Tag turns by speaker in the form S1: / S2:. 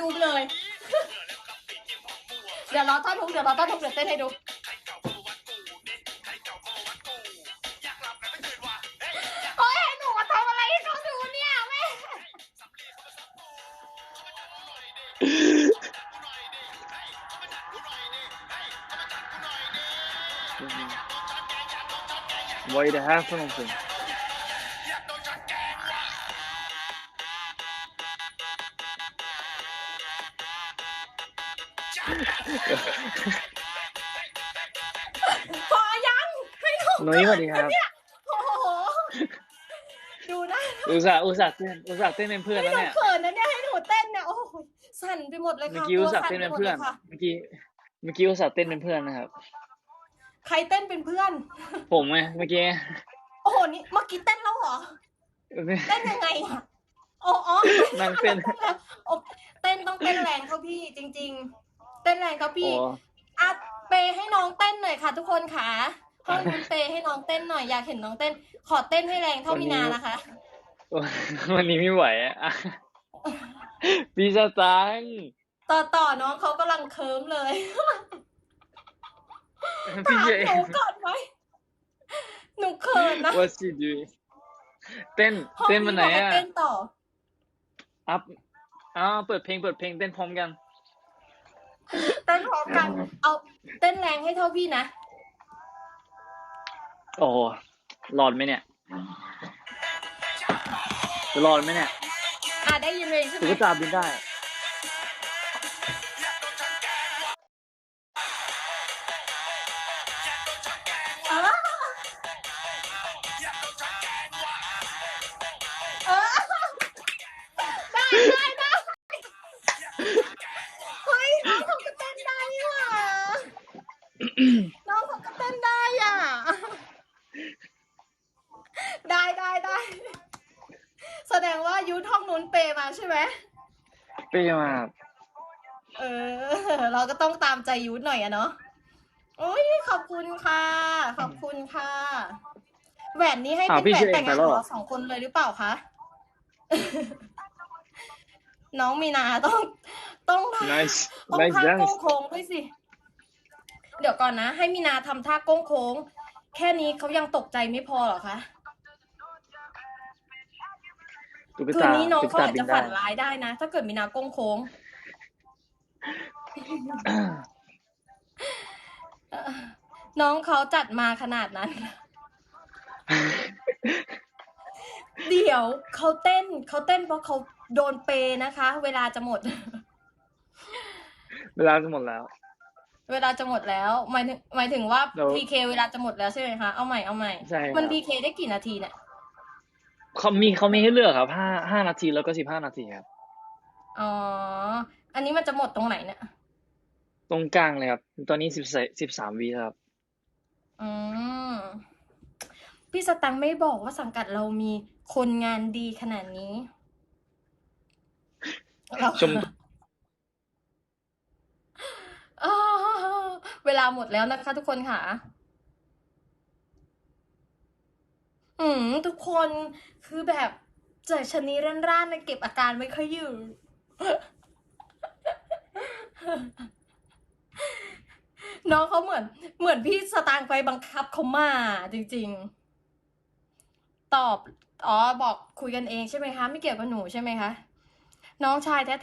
S1: ดูเลย เดี๋ยวรอท่อนทุกเดี๋ยวรอท่อนทุกเดี๋ยวเต้นให้ดู โอ้ยให้หนูทำอะไรให้เขาดูเนี่ยแม่
S2: Vad är det här
S1: พอยังให้หนู
S2: หนุ้ยสวัสดีครับ
S1: โอ้โหดูนะ
S2: อุตส่าห์อุตส่าห์เต้นอุตส่าห์เต้นเป็นเพื่อน
S1: ให้
S2: แล้ว
S1: หนู
S2: เนี่ย
S1: เขินนะเนี่ยให้หนูเต้นเนี่ยโอ้โหสั่นไปหมดเลย
S2: เมื่อ
S1: ค่ะ
S2: กี้
S1: ตั
S2: อุ
S1: ว
S2: ตส่าห์
S1: สั่น
S2: เต้น
S1: ไป
S2: เป็น
S1: หมด
S2: เพื่
S1: เล
S2: อน
S1: ยค่ะ
S2: เมื่อกี้ เมื่อกี้อุตส่าห์เต้นเป็นเพื่อนนะครับ
S1: ใครเต้นเป็นเพื่อน
S2: ผมไงเมื่อกี้
S1: โอ้โหนี่เมื่อกี้เต้นแล้วเหรอ เต้นยังไงอะอ๋ออ๋อ
S2: นั่งเต้น
S1: แล้วโอ้เต้นต้องเต้นแรงเขาพี่จริงๆ เต้นแรงเขา
S2: โอ้
S1: พี่อัดเปย์ให้น้องเต้นหน่อยค่ะ ทุกคนค่ะห้องนู้นเปย์ให้น้องเต้นหน่อยอยากเห็นน้องเต้น ขอเต้นให้แรงเท่ามีนานะคะ
S2: วันนี้ไม่ไหวอะอะพี่สตังค์
S1: ต่อต่อน้องเขากำลังเคิร์มเลย
S2: พี่
S1: ถาม
S2: เจ
S1: หนูก่อนไหมหนูเขินนะ
S2: ว่าสิดูเต้น
S1: ห้อง
S2: เต้นวันไหน
S1: บอกให้
S2: อะ
S1: เต้นต่อ
S2: อัพอ้าวเปิดเพลงเปิดเพลงเต้นพร้อมกัน
S1: เต้นพร้อมกัน เอาเต้นแรงให้เท่าพี่นะ
S2: โอ้โหรอดไหมเนี่ยจะรอดไหมเนี่ย
S1: อะได้ยินเลยใช่ไหม
S2: ตุ๊กตาบินได้
S1: น้องเขาก็เต้นได้อะ ได้ได้ได้แสดงว่ายุทธห้องนู้นเปย์มาใช่ไหม
S2: เป้มาก
S1: เออ เราก็ต้องตามใจยุทธหน่อยอะเนาะโอ้ยขอบคุณค่ะ ขอบคุณค่ะ แหวนนี้ให้
S2: อ้า
S1: เป็
S2: วนพี่
S1: แหวน
S2: เช
S1: แต่
S2: ง
S1: ง
S2: ไป
S1: งาน
S2: แล้ว
S1: ของ
S2: เหรอ
S1: เราสองคนเลยหรือเปล่าคะน้องมีนาต้องต้อง
S2: nice
S1: ต้อง
S2: nice
S1: ท่า
S2: dance
S1: โก้งโค้งด้วยสิ เดี๋ยวก่อนนะ ให้มีนาทำท่าโก้งโค้ง แค่นี้เขายังตกใจไม่พอเหรอคะ
S2: ตุ๊ก
S1: คืน
S2: ตา
S1: นี้น้อง
S2: ตุ๊ก
S1: เขา
S2: ตา
S1: อาจ
S2: บิ
S1: จะ
S2: นได้
S1: ฝันร้ายได้นะ ถ้าเกิดมีนาโก้งโค้งเอ่อน้องเขาจัดมาขนาดนั้น เดี๋ยวเขาเต้นเขาเต้นเพราะเขาโดนเปย์นะคะ เวลาจะหมด
S2: เวลาจะหมดแล้ว
S1: เวลาจะหมดแล้วหมายถึงหมายถึงว่า
S2: เดี๋ยว
S1: PK เวลาจะหมดแล้วใช่ไหมคะเอาใหม่เอาใหม่
S2: ใช่ครับ
S1: มัน PK ได้กี่นาทีเนี่ย
S2: เขามีเขามีให้เลือกครับห้าห้านาทีแล้วก็สิบห้านาทีครับ
S1: อ๋ออันนี้มันจะหมดตรงไหนเนี่ย
S2: ตรงกลางเลยครับ ตอนนี้สิบสิบสามวิครับ
S1: อืมพี่สตังค์ไม่บอกว่าสังกัดเรามีคนงานดีขนาดนี้เรา
S2: ชม
S1: อ้าวเวลาหมดแล้วนะคะทุกคนค่ะ อืม ทุกคนคือแบบเจอชนีร่านๆในะเก็บอาการไม่ค่อยอยู่ น้องเขาเหมือน เหมือนพี่สตางค์ไปบังคับเขามาจริง ๆ ตอบ อ๋อ บอกคุยกันเองใช่ไหมคะ ไม่เกี่ยวกับหนูใช่ไหมคะ น้องชายแท้ๆ